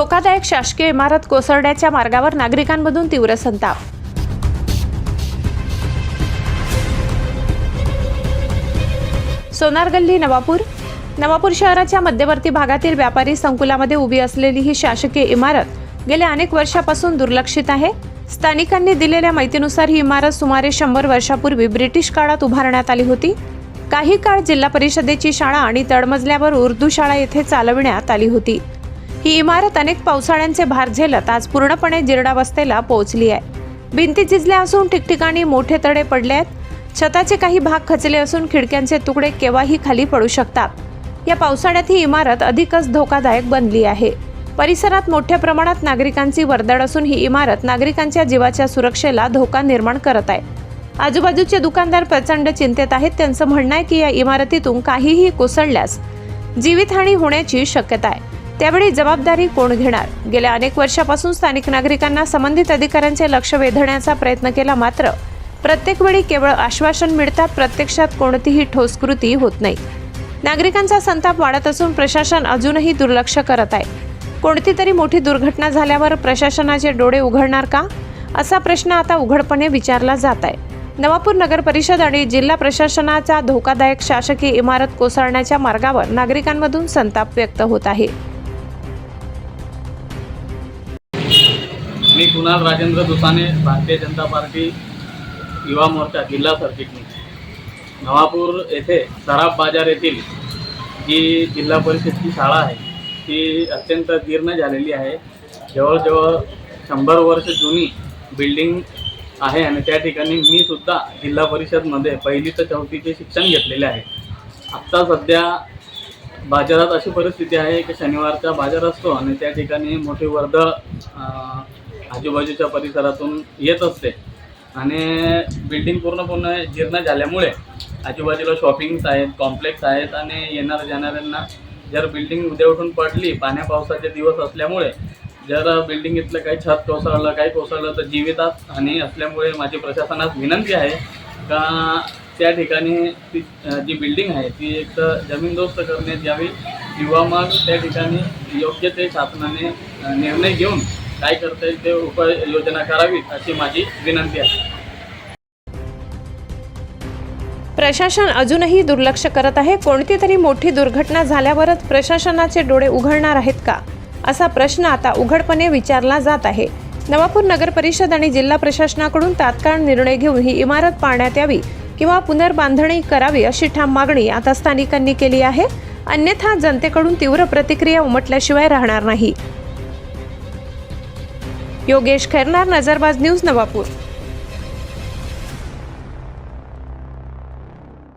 धोकादायक शासकीय इमारत कोसळण्याच्या मार्गावर नागरिकांमधून तीव्र संताप. सोनार गल्ली नवापूर. नवापूर शहराच्या मध्यवर्ती भागातील व्यापारी संकुलामध्ये उभी असलेली ही शासकीय इमारत गेल्या अनेक वर्षापासून दुर्लक्षित आहे. स्थानिकांनी दिलेल्या माहितीनुसार ही इमारत सुमारे शंभर वर्षापूर्वी ब्रिटिश काळात उभारण्यात आली होती. काही काळ जिल्हा परिषदेची शाळा आणि तळमजल्यावर उर्दू शाळा येथे चालविण्यात आली होती. ही इमारत अनेक पावसाळ्यांचे भार झेलत आज पूर्णपणे जीर्णावस्थेला पोहोचली आहे. भिंती झिजल्या असून ठिकठिकाणी मोठे तडे पडले आहेत. छताचे काही भाग खचले असून खिडक्यांचे तुकडे केव्हाही खाली पडू शकतात. या पावसाळ्यात ही इमारत अधिकच धोकादायक बनली आहे. परिसरात मोठ्या प्रमाणात नागरिकांची वर्दळ असून ही इमारत नागरिकांच्या जीवाच्या सुरक्षेला धोका निर्माण करत आहे. आजूबाजूचे दुकानदार प्रचंड चिंतेत आहेत. त्यांचं म्हणणं आहे की या इमारतीतून काहीही कोसळल्यास जीवितहानी होण्याची शक्यता आहे. त्यावेळी जबाबदारी कोण घेणार? गेल्या अनेक वर्षापासून स्थानिक नागरिकांना संबंधित अधिकाऱ्यांचे लक्ष वेधण्याचा प्रयत्न केला मात्र प्रत्येक वेळी केवळ आश्वासन मिळतात प्रत्यक्षात कोणतीही ठोस कृती होत नाही. नागरिकांचा संताप वाढत असून प्रशासन अजूनही दुर्लक्ष करत आहे. कोणती तरी मोठी दुर्घटना झाल्यावर प्रशासनाचे डोळे उघडणार का? असा प्रश्न आता उघडपणे विचारला जात आहे. नवापूर नगर परिषद आणि जिल्हा प्रशासनाचा धोकादायक शासकीय इमारत कोसळण्याच्या मार्गावर नागरिकांमधून संताप व्यक्त होत आहे. मी कुणाल राजेंद्र दुसाने भारतीय जनता पार्टी युवा मोर्चा जिल्हा सरचिटणीस. नवापूर येथे सराफ बाजार येथील जी जिल्हा परिषदची शाळा आहे ती अत्यंत जीर्ण झालेली आहे. जवळजवळ शंभर वर्ष जुनी बिल्डिंग आहे आणि त्या ठिकाणी मी सुद्धा जिल्हा परिषदमध्ये पहिली तर चौथीचे शिक्षण घेतलेले आहे. आत्ता सध्या बाजारात अशी परिस्थिती आहे की शनिवारचा बाजार असतो आणि त्या ठिकाणी मोठी वर्दळ आजूबाजूच्या परिसरातून येत असते. आणि बिल्डिंग पूर्ण पूर्ण जीर्ण झाल्यामुळे आजूबाजूला शॉपिंग्स आहेत कॉम्प्लेक्स आहेत आणि येणाऱ्या जाणाऱ्यांना जर बिल्डिंग उद्या उठून पडली पाण्या पावसाचे दिवस असल्यामुळे जर बिल्डिंग इथलं काही छत कोसळलं काही कोसळलं तर जीवितात आणि असल्यामुळे माझी प्रशासनास विनंती आहे का त्या ठिकाणी ती जी बिल्डिंग आहे ती एक तर जमीनदोस्त करण्यात यावी. किंवा मग त्या ठिकाणी योग्य ते शासनाने निर्णय घेऊन काय करता येईल ते उपाययोजना करावीत अशी माझी विनंती आहे. प्रशासन अजूनही दुर्लक्ष करत आहे. कोणती तरी मोठी दुर्घटना झाल्यावरच प्रशासनाचे डोळे उघडणार आहेत का? असा प्रश्न आता उघडपणे विचारला जात आहे. नवापूर नगर परिषद आणि जिल्हा प्रशासनाकडून तात्काळ निर्णय घेऊन ही इमारत पाळण्यात यावी. किंवा पुनर्बांधणी करावी अशी ठाम मागणी आता स्थानिकांनी केली आहे. अन्यथा जनतेकडून तीव्र प्रतिक्रिया उमटल्याशिवाय राहणार नाही. योगेश खैरनार नजरबाज न्यूज नवापूर.